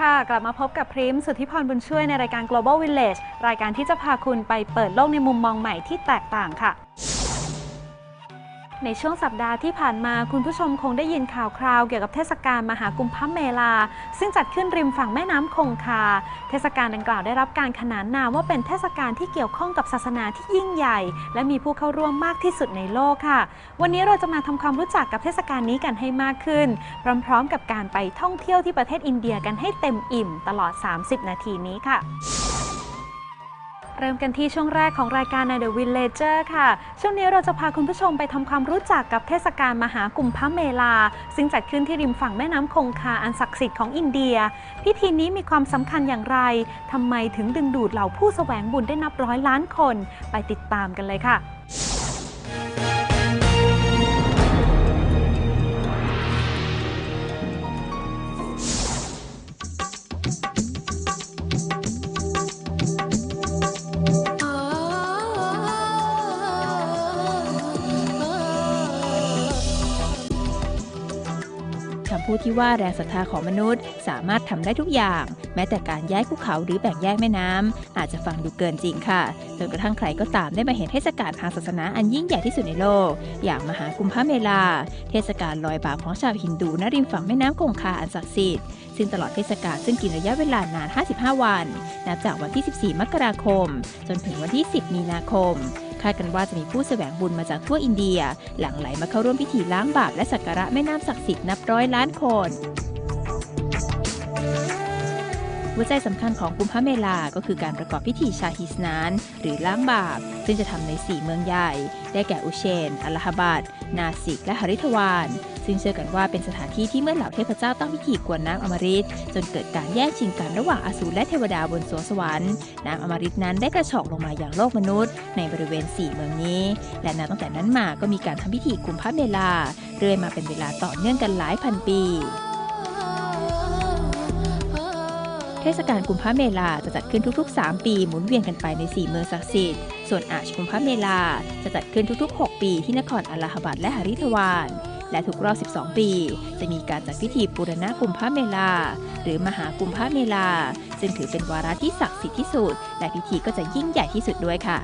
ค่ะ กลับมาพบกับพริมสุทธิพรบุญช่วยในรายการ Global Village รายการที่จะพาคุณไปเปิดโลกในมุมมองใหม่ที่แตกต่างค่ะ ในช่วงสัปดาห์ที่ผ่านมาคุณผู้ชมคงได้ยินข่าวคราวเกี่ยวกับเทศกาลมหากุมภเมลา ซึ่งจัดขึ้นริมฝั่งแม่น้ำคงคา เทศกาลดังกล่าวได้รับการขนานนามว่าเป็นเทศกาลที่เกี่ยวข้องกับศาสนาที่ยิ่งใหญ่ และมีผู้เข้าร่วมมากที่สุดในโลกค่ะ วันนี้เราจะมาทำความรู้จักกับเทศกาลนี้กันให้มากขึ้น พร้อมๆ กับการไปท่องเที่ยวที่ประเทศอินเดียกันให้เต็มอิ่ม ตลอด 30 นาทีนี้ค่ะ เริ่มกันที่ช่วงแรกของรายการใน The Villager ค่ะ ช่วงนี้เราจะพาคุณผู้ชมไปทำความรู้จักกับเทศกาลมหากุมพะเมลา ซึ่งจัดขึ้นที่ริมฝั่งแม่น้ำคงคาอันศักดิ์สิทธิ์ของอินเดีย พิธีนี้มีความสำคัญอย่างไรทำไมถึงดึงดูดเหล่าผู้แสวงบุญได้นับร้อยล้านคน ไปติดตามกันเลยค่ะ คำพูดที่ว่าแรงศรัทธาของมนุษย์ สามารถทำได้ทุกอย่าง แม้แต่การย้ายภูเขาหรือแบ่งแยกแม่น้ำอาจจะฟังดูเกินจริงค่ะ จนกระทั่งใครก็ตามได้มาเห็นเทศกาลทางศาสนาอันยิ่งใหญ่ที่สุดในโลก อย่างมหากุมภเมลา เทศกาลลอยบาปของชาวฮินดูณริมฝั่งแม่น้ำคงคาอันศักดิ์สิทธิ์ซึ่งตลอดเทศกาลซึ่งกินระยะเวลานาน 55 วัน นับจากวันที่ 14 มกราคม จนถึงวันที่ 10 มีนาคมาดกันว่าจะมีผู้แสวงบุญมาจากทั่วอินเดีย หลั่งไหลมาเข้าร่วมพิธีล้างบาปและสักการะแม่น้ำศักดิ์สิทธิ์นับร้อยล้านคนหัวใจสำคัญของกุมภเมลา ก็คือการประกอบพิธีชาฮิสนาน หรือล้างบาป ซึ่งจะทำใน 4 เมืองใหญ่ ได้แก่อุเชน อัลลาบัดนาสิก และหริทวาน ซึ่งเชื่อกันว่าเป็นสถานที่ที่เมื่อเหล่าเทพเจ้าตั้งพิธีกวนน้ำอมฤตจนเกิดการแย่งชิงกันระหว่างอสูรและเทวดาบนสวงสวรรค์น้ำอมฤตนั้นได้กระชอกลงมาอย่างโลกมนุษย์ ในบริเวณ 4 เมืองนี้ และนับตั้งแต่นั้นมาก็มีการทำพิธีกุมภเมลา เรื่อยมาเป็นเวลาต่อเนื่องกันหลายพันปีเทศกาลกุมภาเมลาจะจัดขึ้นทุกๆ 3 ปีหมุนเวียนกันไปใน 4 เมืองศักดิ์สิทธิ์ ส่วนอาชกุมภาเมลาจะจัดขึ้นทุกๆ 6 ปีที่นครอัลลาฮบัดและหริทวาน และทุกรอบ 12 ปี จะมีการจัดพิธีปูรณะกุมภาเมลา หรือมหากุมภาเมลา ซึ่งถือเป็นวาระที่ศักดิ์สิทธิ์ที่สุด และพิธีก็จะยิ่งใหญ่ที่สุดด้วยค่ะ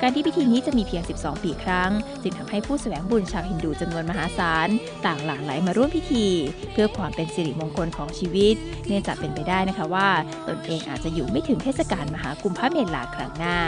การที่พิธีนี้จะมีเพียง 12 ปีครั้ง จึงทำให้ผู้แสวงบุญชาวฮินดูจำนวนมหาศาล ต่างหลั่งไหลมาร่วมพิธี เพื่อความเป็นสิริมงคลของชีวิต เนื่องจากเป็นไปได้นะคะว่า ตนเองอาจจะอยู่ไม่ถึงเทศกาลมหากุมภเมลาครั้งหน้า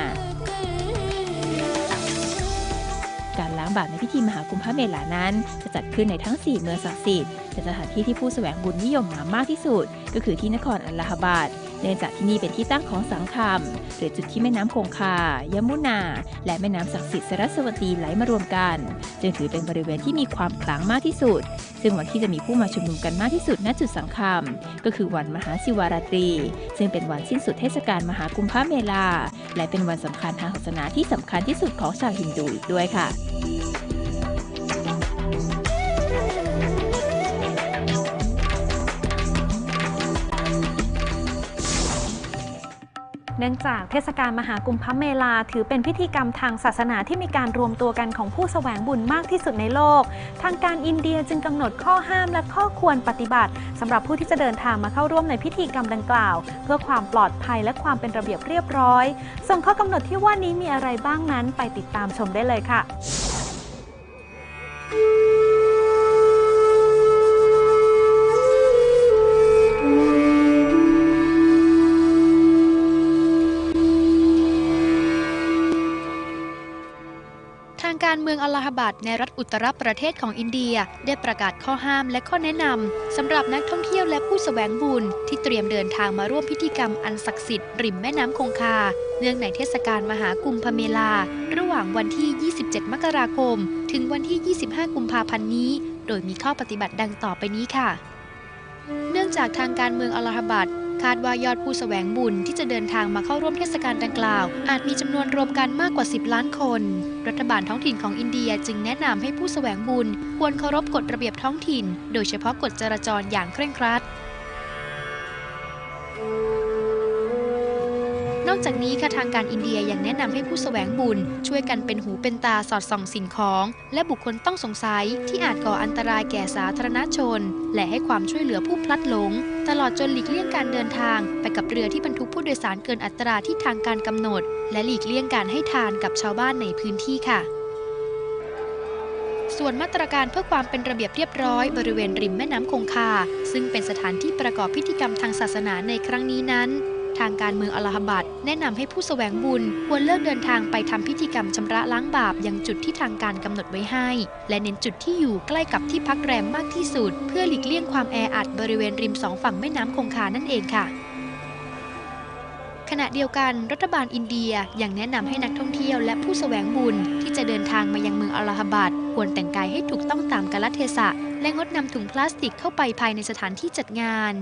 างบาปในพิธีมหากุมภเมลานั้น จะจัดขึ้นในทั้ง 4 เมืองศักดิ์สิทธิ์แต่สถานที่ที่ผู้แสวงบุญนิยมมามากที่สุด ก็คือที่นครอัลลาฮบาด เนื่องจากที่นี่เป็นที่ตั้งของสังคมหรือจุดที่แม่น้ำคงคา ยมุนา และแม่น้ำศักดิ์สิทธิ์สรัสวตีไหลมารวมกัน จึงถือเป็นบริเวณที่มีความขลังมากที่สุด ซึ่งวันที่จะมีผู้มาชุมนุมกันมากที่สุดณจุดสังคมก็คือวันมหาศิวาราตรี ซึ่งเป็นวันสิ้นสุดเทศกาลมหากุมภเมลา และเป็นวันสำคัญทางศาสนาที่สำคัญที่สุดของชาวฮินดูอีกด้วยค่ะ เนื่องจากเทศกาลมหากุมภเมลา ถือเป็นพิธีกรรมทางศาสนาที่มีการรวมตัวกันของผู้แสวงบุญมากที่สุดในโลก ทางการอินเดียจึงกำหนดข้อห้ามและข้อควรปฏิบัติสำหรับผู้ที่จะเดินทางมาเข้าร่วมในพิธีกรรมดังกล่าว เพื่อความปลอดภัยและความเป็นระเบียบเรียบร้อย ส่วนข้อกำหนดที่ว่านี้มีอะไรบ้างนั้นไปติดตามชมได้เลยค่ะ เมืองอัลลาฮบัดในรัฐอุตรประเทศของอินเดีย ได้ประกาศข้อห้ามและข้อแนะนำสำหรับนักท่องเที่ยวและผู้แสวงบุญที่เตรียมเดินทางมาร่วมพิธีกรรมอันศักดิ์สิทธิ์ริมแม่น้ำคงคา เนื่องในเทศกาลมหากุมภเมลา ระหว่างวันที่ 27 มกราคม ถึงวันที่ 25 กุมภาพันธ์นี้ โดยมีข้อปฏิบัติดังต่อไปนี้ค่ะ เนื่องจากทางการเมืองอัลลาฮบัดคาดว่ายอดผู้แสวงบุญที่จะเดินทางมาเข้าร่วมเทศกาลดังกล่าว อาจมีจำนวนรวมกันมากกว่า 10 ล้านคน รัฐบาลท้องถิ่นของอินเดียจึงแนะนำให้ผู้แสวงบุญ ควรเคารพกฎระเบียบท้องถิ่น โดยเฉพาะกฎจราจรอย่างเคร่งครัด นอกจากนี้ค่ะทางการอินเดียยังแนะนำให้ผู้แสวงบุญ ช่วยกันเป็นหูเป็นตาสอดส่องสิ่งของ และบุคคลต้องสงสัยที่อาจก่ออันตรายแก่สาธารณชน และให้ความช่วยเหลือผู้พลัดหลง ตลอดจนหลีกเลี่ยงการเดินทาง ไปกับเรือที่บรรทุกผู้โดยสารเกินอัตราที่ทางการกำหนด และหลีกเลี่ยงการให้ทานกับชาวบ้านในพื้นที่ค่ะส่วนมาตรการเพื่อความเป็นระเบียบเรียบร้อยบริเวณริมแม่น้ำคงคา ซึ่งเป็นสถานที่ประกอบพิธีกรรมทางศาสนาในครั้งนี้นั้น ทางการเมืองอลาฮบัดแนะนำให้ผู้แสวงบุญควรเลิกเดินทางไปทำพิธีกรรมชำระล้างบาปยังจุดที่ทางการกำหนดไว้ให้ และเน้นจุดที่อยู่ใกล้กับที่พักแรมมากที่สุด เพื่อหลีกเลี่ยงความแออัดบริเวณริมสองฝั่งแม่น้ำคงคานั่นเองค่ะขณะเดียวกันรัฐบาลอินเดียยังแนะนำให้นักท่องเที่ยวและผู้แสวงบุญ ที่จะเดินทางมายังเมืองอัลาฮบัดควรแต่งกายให้ถูกต้องตามกาลเทศะ และงดนำถุงพลาสติกเข้าไปภายในสถานที่จัดงาน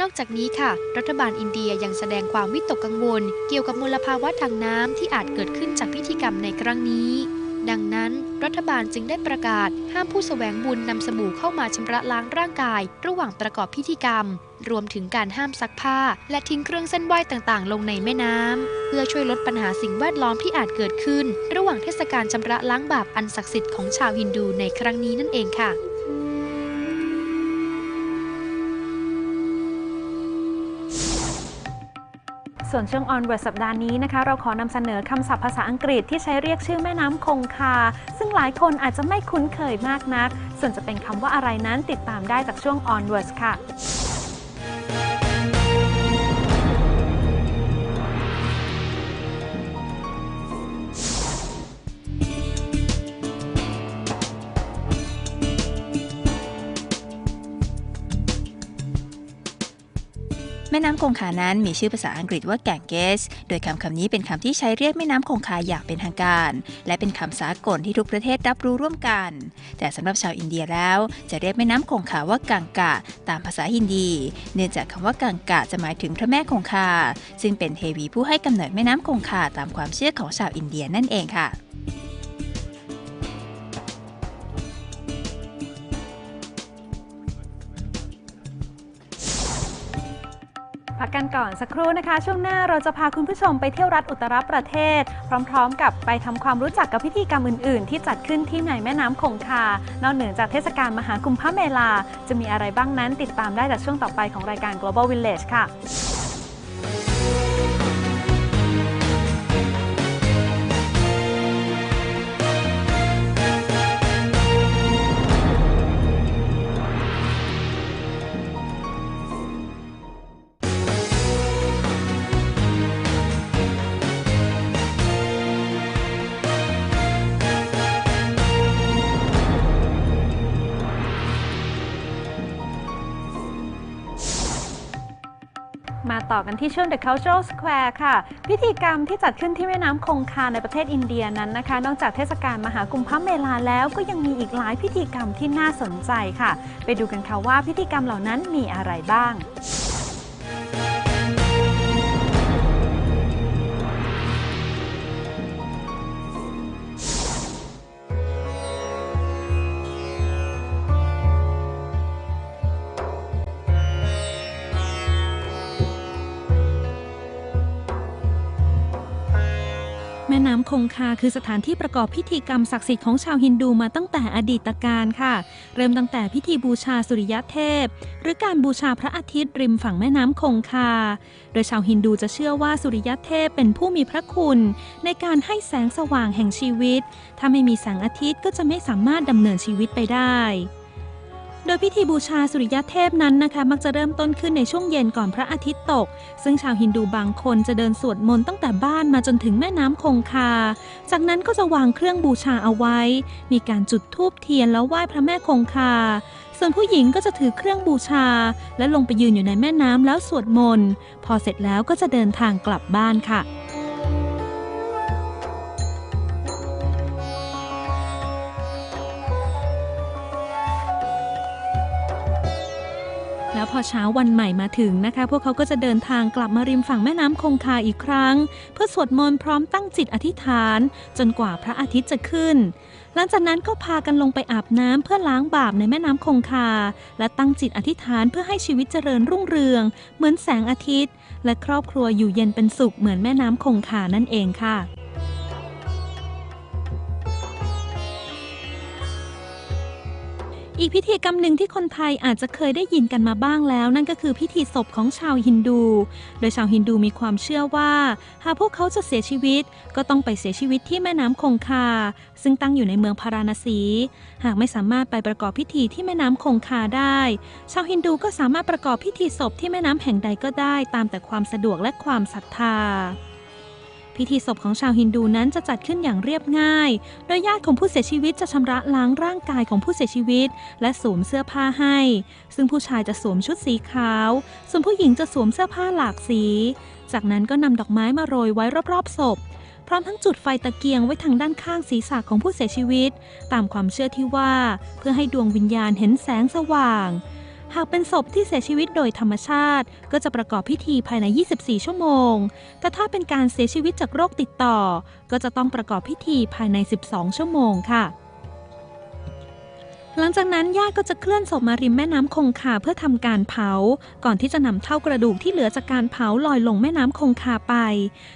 นอกจากนี้ค่ะ รัฐบาลอินเดียยังแสดงความวิตกกังวล เกี่ยวกับมลภาวะทางน้ำที่อาจเกิดขึ้นจากพิธีกรรมในครั้งนี้ ดังนั้น รัฐบาลจึงได้ประกาศ ห้ามผู้แสวงบุญนำสบู่เข้ามาชำระล้างร่างกาย ระหว่างประกอบพิธีกรรม รวมถึงการห้ามซักผ้า และทิ้งเครื่องเส้นไหว้ต่างๆ ลงในแม่น้ำเพื่อช่วยลดปัญหาสิ่งแวดล้อมที่อาจเกิดขึ้น ระหว่างเทศกาลชำระล้างบาปอันศักดิ์สิทธิ์ของชาวฮินดูในครั้งนี้นั่นเองค่ะ ส่วนช่วง On w o r d สัปดาห์นี้นะคะเราขอนำเสนอคำศัพท์ภาษาอังกฤษที่ใช้เรียกชื่อแม่น้ำคงคา ซึ่งหลายคนอาจจะไม่คุ้นเคยมากนัก ส่วนจะเป็นคำว่าอะไรนั้นติดตามได้จากช่วง On w o r d ค่ะ แม่น้ำคงคานั้นมีชื่อภาษาอังกฤษว่าแก่งเกส โดยคำคำนี้เป็นคำที่ใช้เรียกแม่น้ำคงคาอย่างเป็นทางการ และเป็นคำสากลที่ทุกประเทศรับรู้ร่วมกัน แต่สำหรับชาวอินเดียแล้ว จะเรียกแม่น้ำคงคาว่ากังกะ ตามภาษาฮินดี เนื่องจากคำว่ากังกะจะหมายถึงพระแม่คงคา ซึ่งเป็นเทวีผู้ให้กำเนิดแม่น้ำคงคาตามความเชื่อของชาวอินเดียนั่นเองค่ะ กกันก่อนสักครู่นะคะ ช่วงหน้าเราจะพาคุณผู้ชมไปเที่ยวรัฐอุตรประเทศ พร้อมๆ กับไปทำความรู้จักกับพิธีกรรมอื่น ๆ ที่จัดขึ้นที่ในแม่น้ำคงคา นอกเหนือจากเทศกาลมหากุมภเมลา จะมีอะไรบ้างนั้นติดตามได้จากช่วงต่อไปของรายการ Global Village ค่ะ ต่อกันที่ช่วง The Cultural Square ค่ะ พิธีกรรมที่จัดขึ้นที่แม่น้ำคงคาในประเทศอินเดียนั้นนะคะ นอกจากเทศกาลมหากุมภเมลาแล้วก็ยังมีอีกหลายพิธีกรรมที่น่าสนใจค่ะ ไปดูกันค่ะว่าพิธีกรรมเหล่านั้นมีอะไรบ้าง แม่น้ำคงคาคือสถานที่ประกอบพิธีกรรมศักดิ์สิทธิ์ของชาวฮินดูมาตั้งแต่อดีตการค่ะ เริ่มตั้งแต่พิธีบูชาสุริยเทพ หรือการบูชาพระอาทิตย์ริมฝั่งแม่น้ำคงคา โดยชาวฮินดูจะเชื่อว่าสุริยเทพเป็นผู้มีพระคุณ ในการให้แสงสว่างแห่งชีวิต ถ้าไม่มีแสงอาทิตย์ก็จะไม่สามารถดำเนินชีวิตไปได้ ดยพิธีบูชาสุริยเทพนั้นนะคะ มักจะเริ่มต้นขึ้นในช่วงเย็นก่อนพระอาทิตย์ตก ซึ่งชาวฮินดูบางคนจะเดินสวดมนต์ตั้งแต่บ้านมาจนถึงแม่น้ำคงคา จากนั้นก็จะวางเครื่องบูชาเอาไว้ มีการจุดธูปเทียนแล้วไหว้พระแม่คงคาส่วนผู้หญิงก็จะถือเครื่องบูชา และลงไปยืนอยู่ในแม่น้ำแล้วสวดมนต์ พอเสร็จแล้วก็จะเดินทางกลับบ้านค่ะ แล้วพอเช้าวันใหม่มาถึงนะคะ พวกเขาก็จะเดินทางกลับมาริมฝั่งแม่น้ำคงคาอีกครั้ง เพื่อสวดมนต์พร้อมตั้งจิตอธิษฐาน จนกว่าพระอาทิตย์จะขึ้น หลังจากนั้นก็พากันลงไปอาบน้ำเพื่อล้างบาปในแม่น้ำคงคา และตั้งจิตอธิษฐานเพื่อให้ชีวิตเจริญรุ่งเรือง เหมือนแสงอาทิตย์ และครอบครัวอยู่เย็นเป็นสุขเหมือนแม่น้ำคงคานั่นเองค่ะ อีกพิธีกรรมหนึ่งที่คนไทยอาจจะเคยได้ยินกันมาบ้างแล้ว นั่นก็คือพิธีศพของชาวฮินดู โดยชาวฮินดูมีความเชื่อว่า หากพวกเขาจะเสียชีวิต ก็ต้องไปเสียชีวิตที่แม่น้ำคงคา ซึ่งตั้งอยู่ในเมืองพาราณสี หากไม่สามารถไปประกอบพิธีที่แม่น้ำคงคาได้ ชาวฮินดูก็สามารถประกอบพิธีศพที่แม่น้ำแห่งใดก็ได้ ตามแต่ความสะดวกและความศรัทธา พิธีศพของชาวฮินดูนั้นจะจัดขึ้นอย่างเรียบง่าย โดยญาติของผู้เสียชีวิตจะชำระล้างร่างกายของผู้เสียชีวิต และสวมเสื้อผ้าให้ ซึ่งผู้ชายจะสวมชุดสีขาว ส่วนผู้หญิงจะสวมเสื้อผ้าหลากสี จากนั้นก็นำดอกไม้มาโรยไว้รอบๆศพพร้อมทั้งจุดไฟตะเกียงไว้ทางด้านข้างศีรษะของผู้เสียชีวิต ตามความเชื่อที่ว่า เพื่อให้ดวงวิญญาณเห็นแสงสว่าง หากเป็นศพที่เสียชีวิตโดยธรรมชาติ ก็จะประกอบพิธีภายใน 24 ชั่วโมง แต่ถ้าเป็นการเสียชีวิตจากโรคติดต่อ ก็จะต้องประกอบพิธีภายใน 12 ชั่วโมงค่ะ หลังจากนั้นญาติก็จะเคลื่อนศพมาริมแม่น้ำคงคาเพื่อทำการเผา ก่อนที่จะนำเท่ากระดูกที่เหลือจากการเผาลอยลงแม่น้ำคงคาไป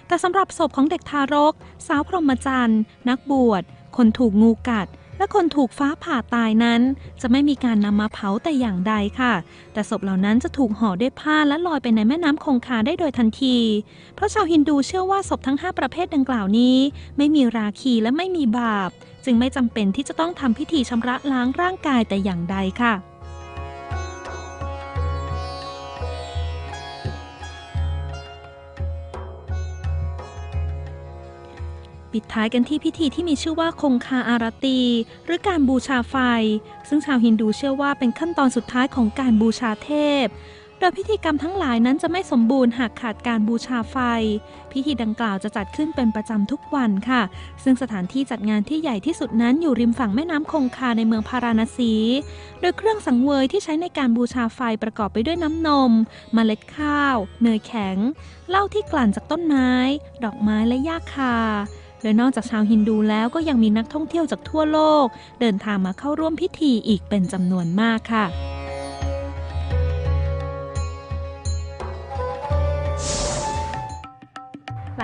แต่สำหรับศพของเด็กทารก สาวพรหมจรรย์ นักบวช คนถูกงูกัด และคนถูกฟ้าผ่าตายนั้น จะไม่มีการนำมาเผาแต่อย่างใดค่ะ แต่ศพเหล่านั้นจะถูกห่อด้วยผ้าและลอยไปในแม่น้ำคงคาได้โดยทันที เพราะชาวฮินดูเชื่อว่าศพทั้ง 5 ประเภทดังกล่าวนี้ ไม่มีราคีและไม่มีบาป จึงไม่จำเป็นที่จะต้องทำพิธีชำระล้างร่างกายแต่อย่างใดค่ะ ปิดท้ายกันที่พิธีที่มีชื่อว่าคงคาอารตี หรือการบูชาไฟ ซึ่งชาวฮินดูเชื่อว่าเป็นขั้นตอนสุดท้ายของการบูชาเทพ โดยพิธีกรรมทั้งหลายนั้นจะไม่สมบูรณ์หากขาดการบูชาไฟ พิธีดังกล่าวจะจัดขึ้นเป็นประจำทุกวันค่ะ ซึ่งสถานที่จัดงานที่ใหญ่ที่สุดนั้นอยู่ริมฝั่งแม่น้ำคงคาในเมืองพาราณสี โดยเครื่องสังเวยที่ใช้ในการบูชาไฟประกอบไปด้วยน้ำนมเมล็ดข้าว เนยแข็งเหล้าที่กลั่นจากต้นไม้ ดอกไม้และหญ้าคา โดยนอกจากชาวฮินดูแล้วก็ยังมีนักท่องเที่ยวจากทั่วโลก เดินทางมาเข้าร่วมพิธีอีกเป็นจำนวนมากค่ะ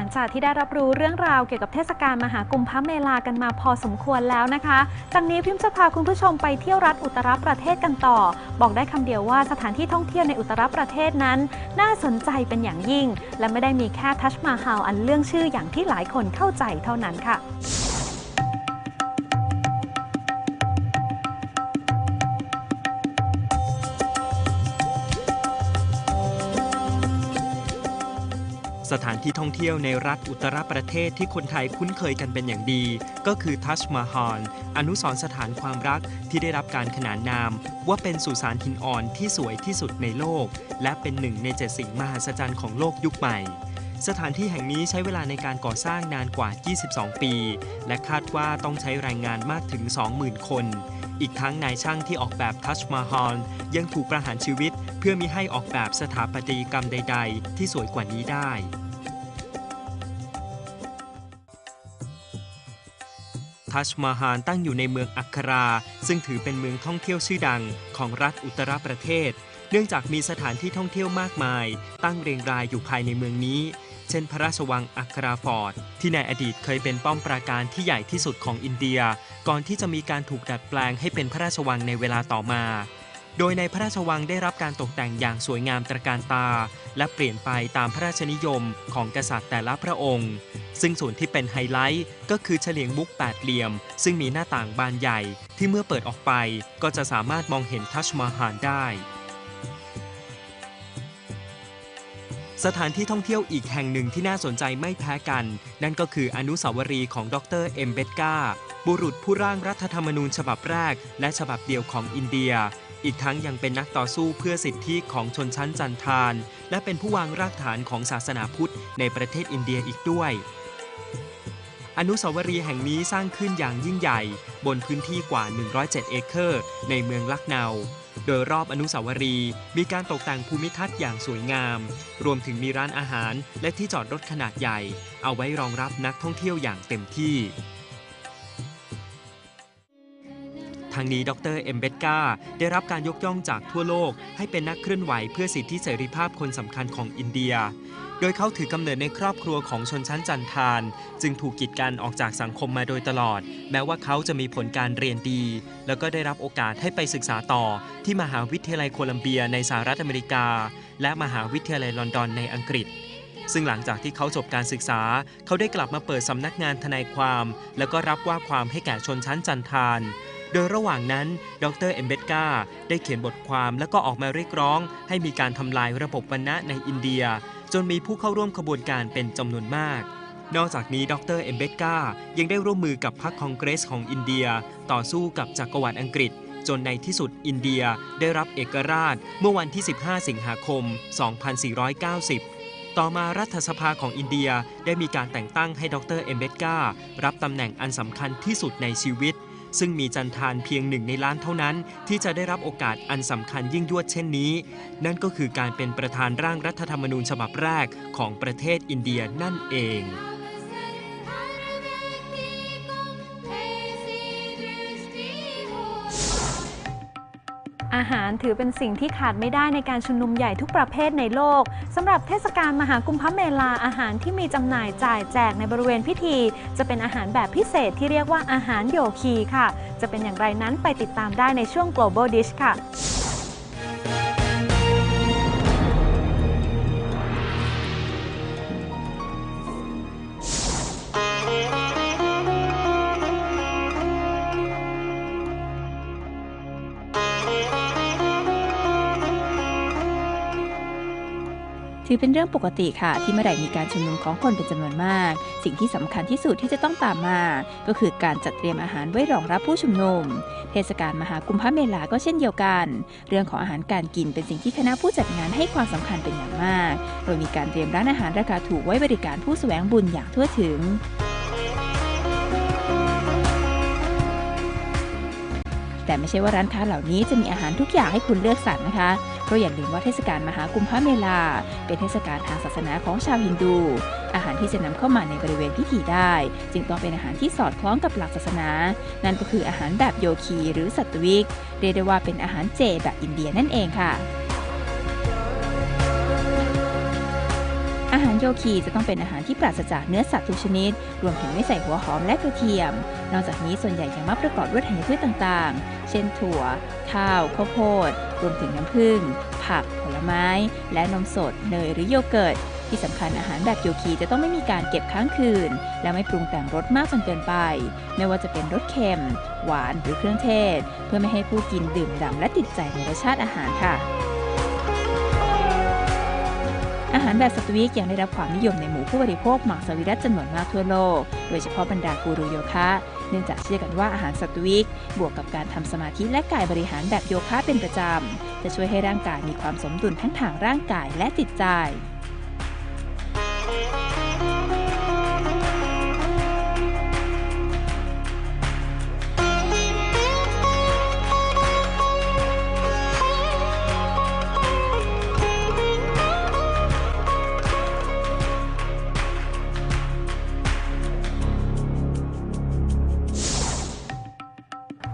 ลังจากที่ได้รับรู้เรื่องราวเกี่ยวกับเทศกาลมหากุมภเมลากันมาพอสมควรแล้วนะคะจากนี้พิมพ์จะพาคุณผู้ชมไปเที่ยวรัฐอุตรประเทศกันต่อ บอกได้คำเดียวว่าสถานที่ท่องเที่ยวในอุตรประเทศนั้น น่าสนใจเป็นอย่างยิ่ง และไม่ได้มีแค่ทัชมาฮาลอันเรื่องชื่ออย่างที่หลายคนเข้าใจเท่านั้นค่ะ สถานที่ท่องเที่ยวในรัฐอุตรประเทศที่คนไทยคุ้นเคยกันเป็นอย่างดี ก็คือทัชมาฮาลอนุสรสถานความรักที่ได้รับการขนานนาม ว่าเป็นสุสานหินอ่อนที่สวยที่สุดในโลก และเป็นหนึ่งในเจ็ดสิ่งมหัศจรรย์ของโลกยุคใหม่ สถานที่แห่งนี้ใช้เวลาในการก่อสร้างนานกว่า 22 ปี และคาดว่าต้องใช้แรงงานมากถึง 20,000 คน อีกทั้งนายช่างที่ออกแบบทัชมาฮาลยังถูกประหารชีวิต เพื่อมิให้ออกแบบสถาปัตยกรรมใด ๆ ที่สวยกว่านี้ได้ทัชมาฮาลตั้งอยู่ในเมืองอัครา ซึ่งถือเป็นเมืองท่องเที่ยวชื่อดังของรัฐอุตรประเทศ เนื่องจากมีสถานที่ท่องเที่ยวมากมาย ตั้งเรียงรายอยู่ภายในเมืองนี้ เช่นพระราชวังอัคราฟอร์ด ที่ในอดีตเคยเป็นป้อมปราการที่ใหญ่ที่สุดของอินเดีย ก่อนที่จะมีการถูกดัดแปลงให้เป็นพระราชวังในเวลาต่อมา โดยในพระราชวังได้รับการตกแต่งอย่างสวยงามตระการตา และเปลี่ยนไปตามพระราชนิยมของกษัตริย์แต่ละพระองค์ ซึ่งส่วนที่เป็นไฮไลท์ก็คือเฉลียงมุกแปดเหลี่ยม ซึ่งมีหน้าต่างบานใหญ่ที่เมื่อเปิดออกไป ก็จะสามารถมองเห็นทัชมาฮาลได้ สถานที่ท่องเที่ยวอีกแห่งหนึ่งที่น่าสนใจไม่แพ้กัน นั่นก็คืออนุสาวรีย์ของดรเอ็มเบตกาบุรุษผู้ร่างรัฐธรรมนูญฉบับแรก และฉบับเดียวของอินเดีย อีกทั้งยังเป็นนักต่อสู้เพื่อสิทธิของชนชั้นจันทาน และเป็นผู้วางรากฐานของศาสนาพุทธในประเทศอินเดียอีกด้วยอนุสาวรีย์แห่งนี้สร้างขึ้นอย่างยิ่งใหญ่ บนพื้นที่กว่า 107 เอเคอร์ ในเมืองลักเนา โดยรอบอนุสาวรีย์มีการตกแต่งภูมิทัศน์อย่างสวยงาม รวมถึงมีร้านอาหารและที่จอดรถขนาดใหญ่ เอาไว้รองรับนักท่องเที่ยวอย่างเต็มที่ ทางนี้ดรเอ็มเบตกาได้รับการยกย่องจากทั่วโลก ให้เป็นนักเคลื่อนไหวเพื่อสิทธิเสรีภาพคนสำคัญของอินเดีย โดยเขาถือกำเนิดในครอบครัวของชนชั้นจันทาน จึงถูกกีดกันออกจากสังคมมาโดยตลอด แม้ว่าเขาจะมีผลการเรียนดี แล้วก็ได้รับโอกาสให้ไปศึกษาต่อ ที่มหาวิทยาลัยโคลัมเบียในสหรัฐอเมริกา และมหาวิทยาลัยลอนดอนในอังกฤษซึ่งหลังจากที่เขาจบการศึกษา เขาได้กลับมาเปิดสำนักงานทนายความ แล้วก็รับว่าความให้แก่ชนชั้นจันทาน โดยระหว่างนั้น ดรเอมเบตกาได้เขียนบทความแล้วก็ออกมาเรียกร้อง ให้มีการทำลายระบบวรรณะในอินเดีย จนมีผู้เข้าร่วมขบวนการเป็นจำนวนมาก นอกจากนี้ดรเอมเบตกายังได้ร่วมมือกับพรรคคองเกรสของอินเดีย ต่อสู้กับจักรวรรดิอังกฤษ จนในที่สุดอินเดียได้รับเอกราช เมื่อวันที่ 15 สิงหาคม 2490ต่อมารัฐสภาของอินเดียได้มีการแต่งตั้งให้ดรเอมเบตการับตำแหน่งอันสำคัญที่สุดในชีวิต ซึ่งมีจันทานเพียงหนึ่งในล้านเท่านั้น ที่จะได้รับโอกาสอันสำคัญยิ่งยวดเช่นนี้ นั่นก็คือการเป็นประธานร่างรัฐธรรมนูญฉบับแรกของประเทศอินเดียนั่นเอง อาหารถือเป็นสิ่งที่ขาดไม่ได้ในการชุมนุมใหญ่ทุกประเภทในโลกสำหรับเทศกาลมหากุมภเมลาอาหารที่มีจำหน่ายจ่ายแจกในบริเวณพิธี จะเป็นอาหารแบบพิเศษที่เรียกว่าอาหารโยคีค่ะ จะเป็นอย่างไรนั้นไปติดตามได้ในช่วง global dish ค่ะ ถือเป็นเรื่องปกติค่ะ ที่เมื่อไหร่มีการชุมนุมของคนเป็นจำนวนมาก สิ่งที่สำคัญที่สุดที่จะต้องตามมา ก็คือการจัดเตรียมอาหารไว้รองรับผู้ชุมนุม เทศกาลมหากุมภเมลาก็เช่นเดียวกัน เรื่องของอาหารการกินเป็นสิ่งที่คณะผู้จัดงานให้ความสำคัญเป็นอย่างมาก โดยมีการเตรียมร้านอาหารราคาถูกไว้บริการผู้แสวงบุญอย่างทั่วถึง แต่ไม่ใช่ว่าร้านค้าเหล่านี้จะมีอาหารทุกอย่างให้คุณเลือกสรรนะคะเพราะอย่าลืมว่าเทศกาลมหากุมภเมลา เป็นเทศกาลทางศาสนาของชาวฮินดู อาหารที่จะนำเข้ามาในบริเวณพิธีได้ จึงต้องเป็นอาหารที่สอดคล้องกับหลักศาสนา นั่นก็คืออาหารแบบโยคีหรือสัตวิก เรียกได้ว่าเป็นอาหารเจแบบอินเดียนั่นเองค่ะ โยคีจะต้องเป็นอาหารที่ปราศจากเนื้อสัตว์ทุกชนิด รวมถึงไม่ใส่หัวหอมและกระเทียม นอกจากนี้ส่วนใหญ่ยังมักประกอบด้วยธัญพืชต่างๆ เช่นถั่ว ข้าว ข้าวโพด รวมถึงน้ำผึ้ง ผัก ผลไม้ และนมสด เนยหรือโยเกิร์ต ที่สำคัญอาหารแบบโยคีจะต้องไม่มีการเก็บค้างคืน และไม่ปรุงแต่งรสมากจนเกินไป ไม่ว่าจะเป็นรสเค็ม หวานหรือเครื่องเทศ เพื่อไม่ให้ผู้กินดื่มด่ำและติดใจในรสชาติอาหารค่ะ อาหารแบบสตวิกยังได้รับความนิยมในหมู่ผู้บริโภคหมังสวิรัตจำนวนมากทั่วโลก โดยเฉพาะบรรดากูรูโยคะเนื่องจากเชื่อกันว่าอาหารสตวิกบวกกับการทำสมาธิและกายบริหารแบบโยคะเป็นประจำจะช่วยให้ร่างกายมีความสมดุลทั้งทางร่างกายและจิตใจ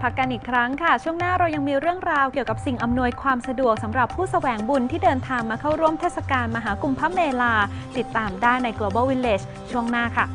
พักกันอีกครั้งค่ะ ช่วงหน้าเรายังมีเรื่องราวเกี่ยวกับสิ่งอำนวยความสะดวกสำหรับผู้แสวงบุญที่เดินทางมาเข้าร่วมเทศกาลมหากุมภเมลา ติดตามได้ใน Global Village ช่วงหน้าค่ะ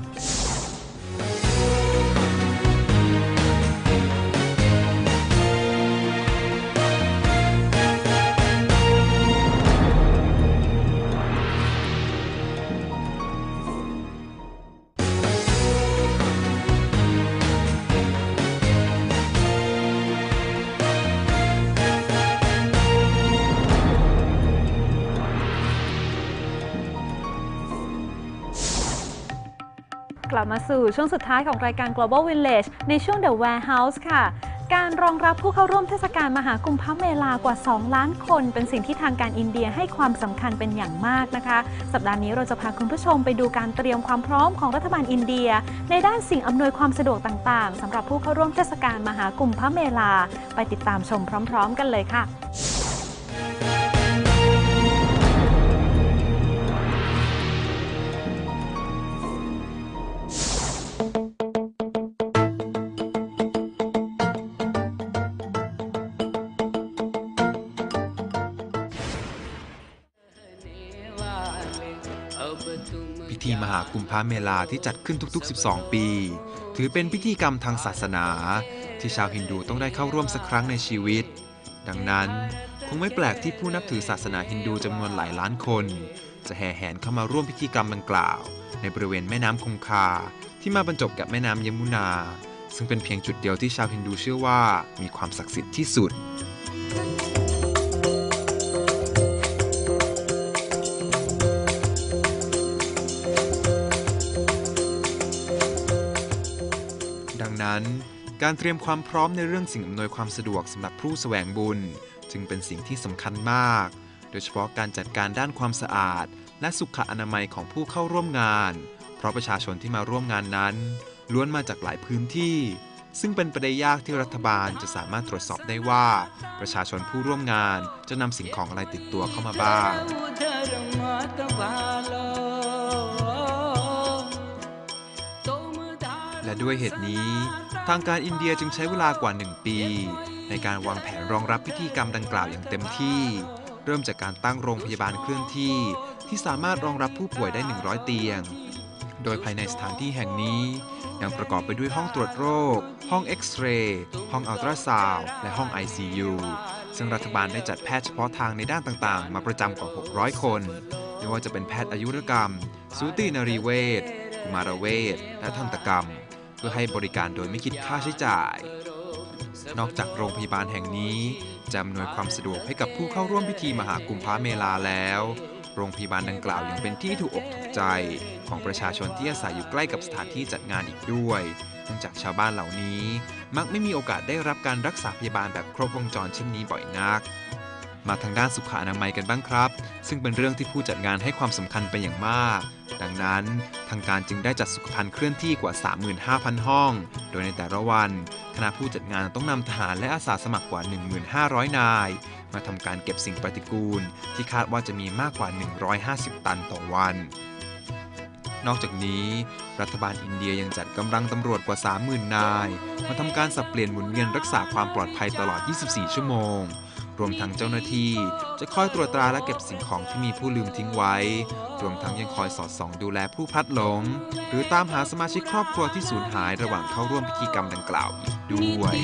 กลับมาสู่ช่วงสุดท้ายของรายการ Global Village ในช่วง The Warehouse ค่ะ การรองรับผู้เข้าร่วมเทศกาลมหากุมภเมลากว่า 2 ล้านคน เป็นสิ่งที่ทางการอินเดียให้ความสำคัญเป็นอย่างมากนะคะ สัปดาห์นี้เราจะพาคุณผู้ชมไปดูการเตรียมความพร้อมของรัฐบาลอินเดีย ในด้านสิ่งอำนวยความสะดวกต่างๆสำหรับผู้เข้าร่วมเทศกาลมหากุมภเมลา ไปติดตามชมพร้อม ๆ กันเลยค่ะ พิธีมหากุมภาเมลาที่จัดขึ้นทุก ๆ 12 ปี ถือเป็นพิธีกรรมทางศาสนา ที่ชาวฮินดูต้องได้เข้าร่วมสักครั้งในชีวิต ดังนั้น คงไม่แปลกที่ผู้นับถือศาสนาฮินดูจำนวนหลายล้านคน จะแห่แหนเข้ามาร่วมพิธีกรรมดังกล่าว ในบริเวณแม่น้ำคงคา ที่มาบรรจบกับแม่น้ำยมุนา ซึ่งเป็นเพียงจุดเดียวที่ชาวฮินดูเชื่อว่ามีความศักดิ์สิทธิ์ที่สุด การเตรียมความพร้อมในเรื่องสิ่งอำนวยความสะดวกสำหรับผู้แสวงบุญ จึงเป็นสิ่งที่สำคัญมาก โดยเฉพาะการจัดการด้านความสะอาด และสุขอนามัยของผู้เข้าร่วมงาน เพราะประชาชนที่มาร่วมงานนั้น ล้วนมาจากหลายพื้นที่ ซึ่งเป็นไปได้ยากที่รัฐบาลจะสามารถตรวจสอบได้ว่า ประชาชนผู้ร่วมงานจะนำสิ่งของอะไรติดตัวเข้ามาบ้างและด้วยเหตุนี้ ทางการอินเดียจึงใช้เวลากว่า 1 ปี ในการวางแผนรองรับพิธีกรรมดังกล่าวอย่างเต็มที่ เริ่มจากการตั้งโรงพยาบาลเคลื่อนที่ ที่สามารถรองรับผู้ป่วยได้ 100 เตียง โดยภายในสถานที่แห่งนี้ ยังประกอบไปด้วยห้องตรวจโรค ห้องเอ็กซเรย์ ห้องอัลตราซาวด์และห้อง ICU ซึ่งรัฐบาลได้จัดแพทย์เฉพาะทางในด้านต่างๆ มาประจำกว่า 600 คน ไม่ว่าจะเป็นแพทย์อายุรกรรม สูตินรีเวชกุมารเวชและทันตกรรม พื่อให้บริการโดยไม่คิดค่าใช้จ่าย นอกจากโรงพยาบาลแห่งนี้จะอำนวยความสะดวกให้กับผู้เข้าร่วมพิธีมหากุมภาเมลาแล้ว โรงพยาบาลดังกล่าวยังเป็นที่ถูกอกถูกใจของประชาชนที่อาศัยอยู่ใกล้กับสถานที่จัดงานอีกด้วย เนื่องจากชาวบ้านเหล่านี้ มักไม่มีโอกาสได้รับการรักษาพยาบาลแบบครบวงจรเช่นนี้บ่อยนัก มาทางด้านสุขอนามัยกันบ้างครับ ซึ่งเป็นเรื่องที่ผู้จัดงานให้ความสำคัญเป็นอย่างมาก ดังนั้น ทางการจึงได้จัดสุขภัณฑ์เคลื่อนที่กว่า 35,000 ห้อง โดยในแต่ละวัน คณะผู้จัดงานต้องนำทหารและอาสาสมัครกว่า 1,500 นาย มาทำการเก็บสิ่งปฏิกูล ที่คาดว่าจะมีมากกว่า 150 ตันต่อวัน นอกจากนี้ รัฐบาลอินเดียยังจัดกำลังตำรวจกว่า 30,000 นาย มาทำการสับเปลี่ยนหมุนเวียนรักษาความปลอดภัยตลอด 24 ชั่วโมง รวมทั้งเจ้าหน้าที่จะคอยตรวจตราและเก็บสิ่งของที่มีผู้ลืมทิ้งไว้ รวมทั้งยังคอยสอดส่องดูแลผู้พัดหลง หรือตามหาสมาชิกครอบครัวที่สูญหายระหว่างเข้าร่วมพิธีกรรมดังกล่าวอีกด้วย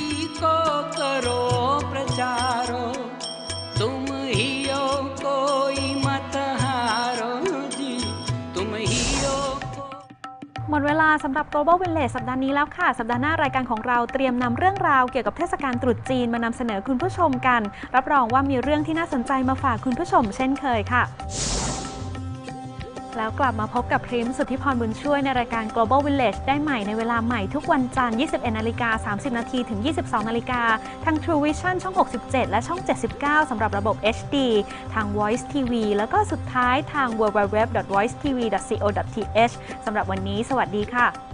เวลาสำหรับ Global Village สัปดาห์นี้แล้วค่ะ สัปดาห์หน้ารายการของเราเตรียมนำเรื่องราวเกี่ยวกับเทศกาลตรุษจีนมานำเสนอคุณผู้ชมกัน รับรองว่ามีเรื่องที่น่าสนใจมาฝากคุณผู้ชมเช่นเคยค่ะ แล้วกลับมาพบกับพริมสุทธิพรบุญช่วยในรายการ Global Village ได้ใหม่ในเวลาใหม่ทุกวันจันทร์ 21นาฬิกา30 นาทีถึง 22 นาฬิกาทาง True Vision ช่อง 67 และช่อง 79 สำหรับระบบ HD ทาง Voice TV แล้วก็สุดท้ายทาง www.voicetv.co.th สำหรับวันนี้ สวัสดีค่ะ